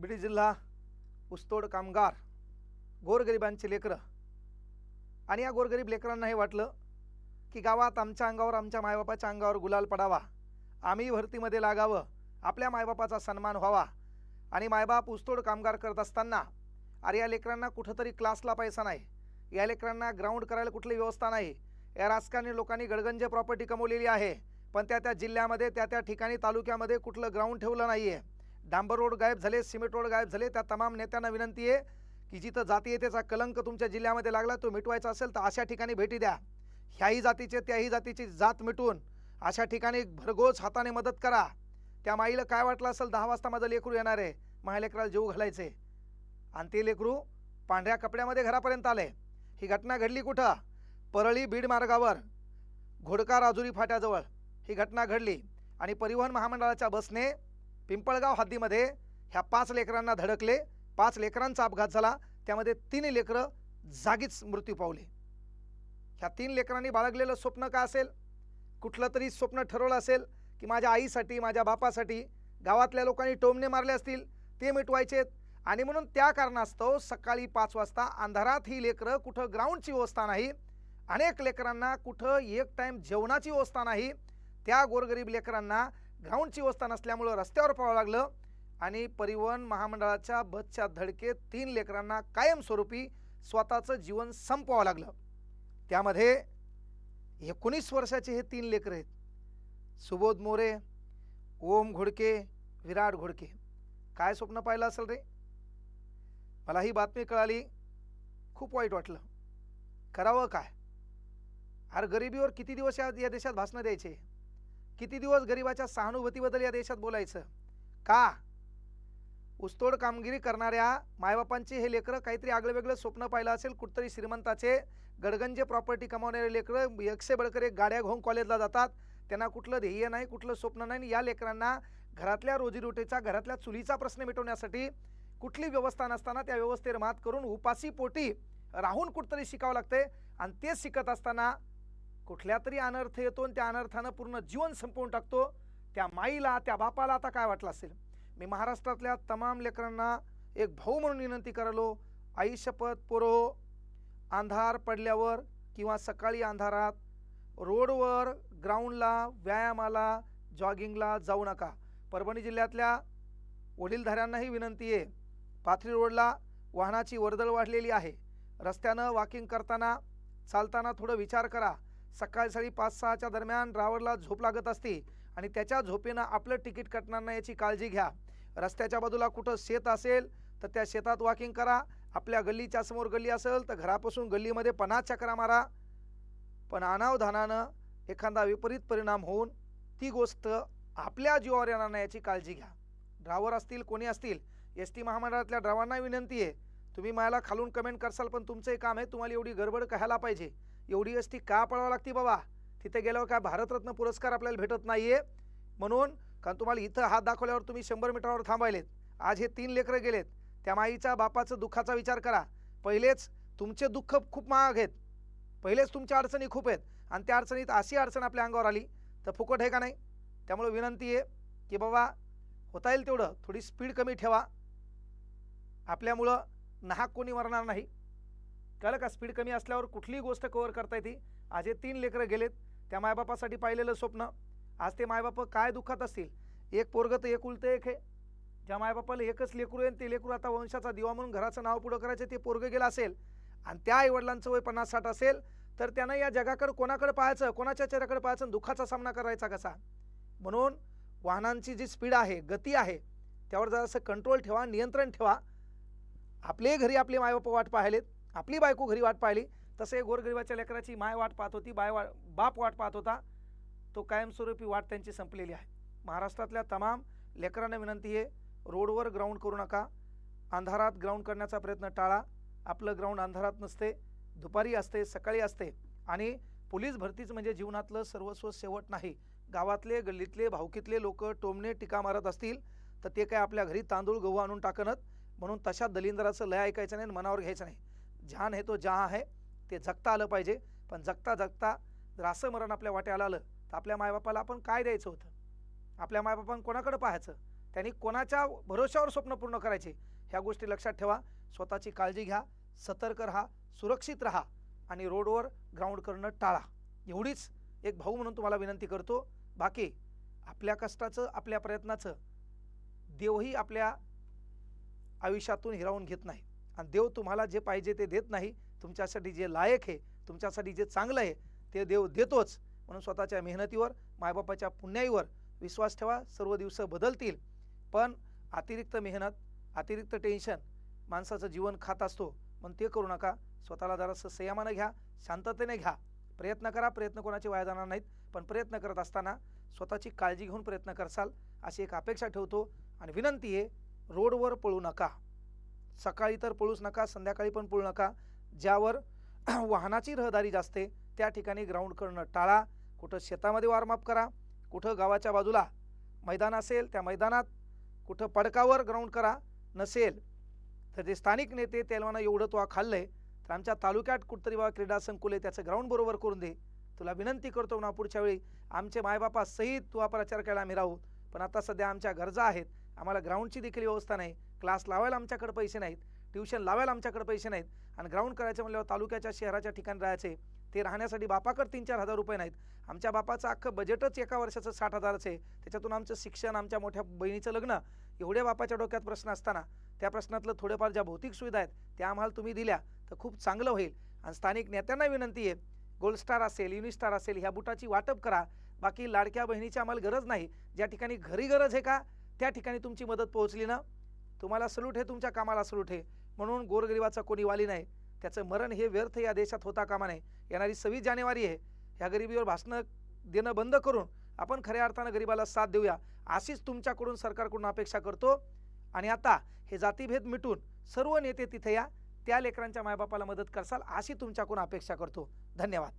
बीड जिल्हा ऊसतोड कामगार गोरगरिबांची लेकरं. आणि या गोरगरीब लेकरांना हे वाटलं की गावात आमच्या अंगावर आमच्या मायबापाच्या अंगावर गुलाल पडावा. आम्ही भरतीमध्ये लागावं. आपल्या मायबापाचा सन्मान व्हावा. आणि मायबाप ऊसतोड कामगार करत असताना अरे या लेकरांना कुठंतरी क्लासला पैसा नाही. या लेकरांना ग्राउंड करायला कुठली व्यवस्था नाही. या राजकारणी लोकांनी गडगंज प्रॉपर्टी कमवलेली आहे. पण त्या त्या जिल्ह्यामध्ये त्या त्या ठिकाणी तालुक्यामध्ये कुठलं ग्राउंड ठेवलं नाही आहे डांबर रोड गायब झाले सिमेंट रोड गायब झाले. त्या तमाम नेत्यांना विनंती आहे की जिथं जातीयतेचा कलंक तुमच्या जिल्ह्यामध्ये लागला तो मिटवायचा असेल तर अशा ठिकाणी भेटी द्या. ह्याही जातीचे त्याही जातीची जात मिटून अशा ठिकाणी भरघोस हाताने मदत करा. त्या माईला काय वाटलं असेल दहा वाजता माझं लेकरू येणार आहे. माझ्या लेकराला जीव घालायचे आणि ते लेकरू पांढऱ्या कपड्यामध्ये घरापर्यंत आले ही घटना घडली कुठं? परळी बीड मार्गावर घोडका राजुरी फाट्याजवळ ही घटना घडली. आणि परिवहन महामंडळाच्या बसने पिंपळगाव हद्दीमध्ये ह्या पाच लेकरांना धडकले. पाच लेकरांचा अपघात झाला. त्यामध्ये तीन लेकरं जागीच मृत्यू पावले. ह्या तीन लेकरांनी बाळगलेलं स्वप्न का असेल? कुठलं तरी स्वप्न ठरवलं असेल की माझ्या आईसाठी माझ्या बापासाठी गावातल्या लोकांनी टोमणे मारले असतील ते मिटवायचेत. आणि म्हणून त्या कारणास्तव सकाळी पाच वाजता अंधारात ही लेकरं कुठं ग्राउंडची व्यवस्था नाही. अनेक लेकरांना कुठं एक टाईम जेवणाची व्यवस्था नाही. त्या गोरगरीब लेकरांना ग्राउंडची व्यवस्था नसल्यामुळं रस्त्यावर पळावं लागलं आणि परिवहन महामंडळाच्या बसच्या धडकेत तीन लेकरांना कायमस्वरूपी स्वतःचं जीवन संपवावं लागलं. त्यामध्ये एकोणीस वर्षाचे हे तीन लेकरं आहेत. सुबोध मोरे ओम घोडके विराट घोडके. काय स्वप्न पाहिलं असेल रे? मला ही बातमी कळाली खूप वाईट वाटलं. करावं काय? अरे गरिबीवर किती दिवस या या देशात भाषणं द्यायचे? किती दिवस गरिबाच्या सहानुभूतीबद्दल या देशात बोलायचं? का? ऊसतोड कामगिरी करणाऱ्या मायबापांची हे लेकरं काहीतरी आगळं वेगळं स्वप्न पाहिलं असेल कुठतरी श्रीमंताचे गडगंजे प्रॉपर्टी कमावणारे लेकरं एकशे बळकर एक गाड्या घेऊन कॉलेजला जातात त्यांना कुठलं ध्येय नाही कुठलं स्वप्न नाही या लेकरांना घरातल्या रोजीरोटीचा घरातल्या चुलीचा प्रश्न मिटवण्यासाठी कुठली व्यवस्था नसताना त्या व्यवस्थेवर मात करून उपासी पोटी राहून कुठतरी शिकावं लागतंय आणि तेच शिकत असताना कुठल्या तरी अनर्थ येतो आणि त्या अनर्थानं पूर्ण जीवन संपवून टाकतो. त्या माईला त्या बापाला आता काय वाटलं असेल? मी महाराष्ट्रातल्या तमाम लेकरांना एक भाऊ म्हणून विनंती करालो. आई शपथ पोरो हो. अंधार पडल्यावर किंवा सकाळी अंधारात रोडवर ग्राउंडला व्यायामाला जॉगिंगला जाऊ नका. परभणी जिल्ह्यातल्या वडीलधाऱ्यांनाही विनंती आहे. पाथरी रोडला वाहनाची वर्दळ वाढलेली आहे. रस्त्यानं वॉकिंग करताना चालताना थोडं विचार करा. सकाळी सकाळी पाच सहाच्या दरम्यान ड्रायव्हरला झोप लागत असते आणि त्याच्या झोपेनं आपलं तिकीट कटणार नाही याची काळजी घ्या. रस्त्याच्या बाजूला कुठं शेत असेल तर त्या शेतात वॉकिंग करा. आपल्या गल्लीच्या समोर गल्ली असेल तर घरापासून गल्लीमध्ये पन्नास चक्रा मारा. पण अनावधानानं एखादा विपरीत परिणाम होऊन ती गोष्ट आपल्या जीवावर येणार नाही याची काळजी घ्या. ड्रायव्हर असतील कोणी असतील एस टी महामंडळातल्या ड्रायव्हरांना विनंती आहे. तुम्ही मला खालून कमेंट करसाल पण तुमचं काम आहे तुम्हाला एवढी गडबड कहायला पाहिजे. एवढी एस टी का पळावं लागते बाबा? तिथे गेल्यावर काय भारतरत्न पुरस्कार आपल्याला भेटत नाही आहे म्हणून कारण तुम्हाला इथं हात दाखवल्यावर तुम्ही शंभर मीटरवर थांबायलेत. आज हे तीन लेकरं गेलेत. त्या माईच्या बापाचं दुःखाचा विचार करा. पहिलेच तुमचे दुःख खूप महाग आहेत. पहिलेच तुमच्या अडचणी खूप आहेत. आणि त्या अडचणीत अशी अडचण आपल्या अंगावर आली तर फुकट आहे का नाही? त्यामुळे विनंती आहे की बाबा होता येईल तेवढं. थोडी स्पीड कमी ठेवा. आपल्यामुळं नाहक कोणी मरणार नाही. कळलं का स्पीड कमी असल्यावर कुठलीही गोष्ट कव्हर करता येते आज हे तीन लेकरं गेलेत त्या मायबापासाठी पाहिलेलं स्वप्न. आज ते मायबाप काय दुःखात असतील? एक पोरगं तर एक उलतं एक आहे. ज्या मायबापाला एकच लेकरू आहे ते लेकरू आता वंशाचा दिवा म्हणून घराचं नाव पुढं करायचं ते पोरगं गेलं असेल आणि त्या आईवडिलांचं वय पन्नास साठ असेल तर त्यानं या जगाकडे कोणाकडे पाहायचं कोणाच्या चेहऱ्याकडे पाहायचं आणि दुःखाचा सामना करायचा कसा? म्हणून वाहनांची जी स्पीड आहे गती आहे त्यावर जरासं कंट्रोल ठेवा नियंत्रण ठेवा. आपले घरी आपले मायबाप वाट पाहिलेत. आपली बायको घरी वाट पाहिली तसे गोरगरिबाच्या लेकराची माय वाट पाहत होती बाय वा बाप वाट पाहत होता. तो कायमस्वरूपी वाट त्यांची संपलेली आहे. महाराष्ट्रातल्या तमाम लेकरांना विनंती आहे रोडवर ग्राउंड करू नका. अंधारात ग्राउंड करण्याचा प्रयत्न टाळा. आपलं ग्राउंड अंधारात नसते दुपारी असते सकाळी असते. आणि पोलीस भरतीच म्हणजे जीवनातलं सर्वस्व शेवट नाही. गावातले गल्लीतले भावकीतले लोक टोमणे टीका मारत असतील तर ते काय आपल्या घरी तांदूळ गहू आणून टाकणत म्हणून तशा दलिंदराचं लय ऐकायचं नाही आणि मनावर घ्यायचं नाही. ध्यान हे तो जहाँ आहे ते जगता आलं पाहिजे. पण जगता जगता जर असं मरण आपल्या वाट्याला आलं तर आपल्या मायबापाला आपण काय द्यायचं होतं? आपल्या मायबापानं कोणाकडे पाहायचं? त्यांनी कोणाच्या भरोश्यावर स्वप्न पूर्ण करायचे? ह्या गोष्टी लक्षात ठेवा. स्वतःची काळजी घ्या सतर्क राहा सुरक्षित राहा आणि रोडवर ग्राउंड करणं टाळा. एवढीच एक भाऊ म्हणून तुम्हाला विनंती करतो. बाकी आपल्या कष्टाचं आपल्या प्रयत्नाचं देवही आपल्या आयुष्यातून हिरावून घेत नाही आणि देव तुम्हाला जे पाहिजे ते देत नाही तुमच्यासाठी जे लायक आहे तुमच्यासाठी जे चांगलं आहे ते देव देतोच. म्हणून स्वतःच्या मेहनतीवर मायबापाच्या पुण्याईवर विश्वास ठेवा सर्व दिवस बदलतील. पण अतिरिक्त मेहनत अतिरिक्त टेन्शन माणसाचं जीवन खात असतो पण ते करू नका. स्वतःला जरासं संयमानं घ्या शांततेने घ्या. प्रयत्न करा प्रयत्न कोणाचे वाया जाणार नाहीत पण प्रयत्न करत असताना स्वतःची काळजी घेऊन प्रयत्न करसाल अशी एक अपेक्षा ठेवतो. आणि विनंती आहे रोडवर पळू नका. सकाळी तर पळूच नका संध्याकाळी पण पळू नका. ज्यावर वाहनाची रहदारी जास्त आहे त्या ठिकाणी ग्राउंड करणं टाळा. कुठं शेतामध्ये वॉर्मअप करा कुठं गावाच्या बाजूला मैदान असेल त्या मैदानात कुठं पडकावर ग्राउंड करा नसेल तर जे स्थानिक नेते तेलवाना एवढं तो खाल्लंय तर आमच्या तालुक्यात कुठतरी बाबा क्रीडा संकुल आहे त्याचं ग्राउंड बरोबर करून दे. तुला विनंती करतो ना पुढच्या वेळी आमचे मायबापा सहित तू प्रचार करायला आम्ही राहू. पण आता सध्या आमच्या गरजा आहेत. आम्हाला ग्राउंडची देखील व्यवस्था नाही. क्लास लावायला आमच्याकडे पैसे नाहीत. ट्युशन लावायला आमच्याकडे पैसे नाहीत. आणि ग्राउंड करायचं म्हणल्यावर तालुक्याच्या शहराच्या ठिकाणी राहायचे ते राहण्यासाठी बापाकडे तीन चार हजार रुपये नाहीत. आमच्या बापाचं अख्खं बजेटच एका वर्षाचं साठ हजारच आहे. त्याच्यातून आमचं शिक्षण आमच्या मोठ्या बहिणीचं लग्न एवढ्या बापाच्या डोक्यात प्रश्न असताना त्या प्रश्नातलं थोडेफार ज्या भौतिक सुविधा आहेत त्या आम्हाला तुम्ही दिल्या तर खूप चांगलं होईल. आणि स्थानिक नेत्यांना विनंती आहे गोल्ड स्टार असेल युनिस्टार असेल ह्या बुटाची वाटप करा. बाकी लाडक्या बहिणीची आम्हाला गरज नाही. ज्या ठिकाणी घरी गरज आहे का त्या ठिकाणी तुमची मदत पोहोचली ना? तुम्हाला सलूट हे तुमच्या कामाला सलूट हे. म्हणून गोरगरिबाचा कोणी वाली नाही. त्याचं मरण हे व्यर्थ या देशात होता कामा नये. येणारी सव्वीस जानेवारी आहे ह्या गरिबीवर भाषणं देणं बंद करून आपण खऱ्या अर्थानं गरिबाला साथ देऊया. अशीच तुमच्याकडून सरकारकडून अपेक्षा करतो. आणि आता हे जातीभेद मिटून सर्व नेते तिथे या. त्या लेकरांच्या मायबापाला मदत करसाल अशी तुमच्याकडून अपेक्षा करतो. धन्यवाद.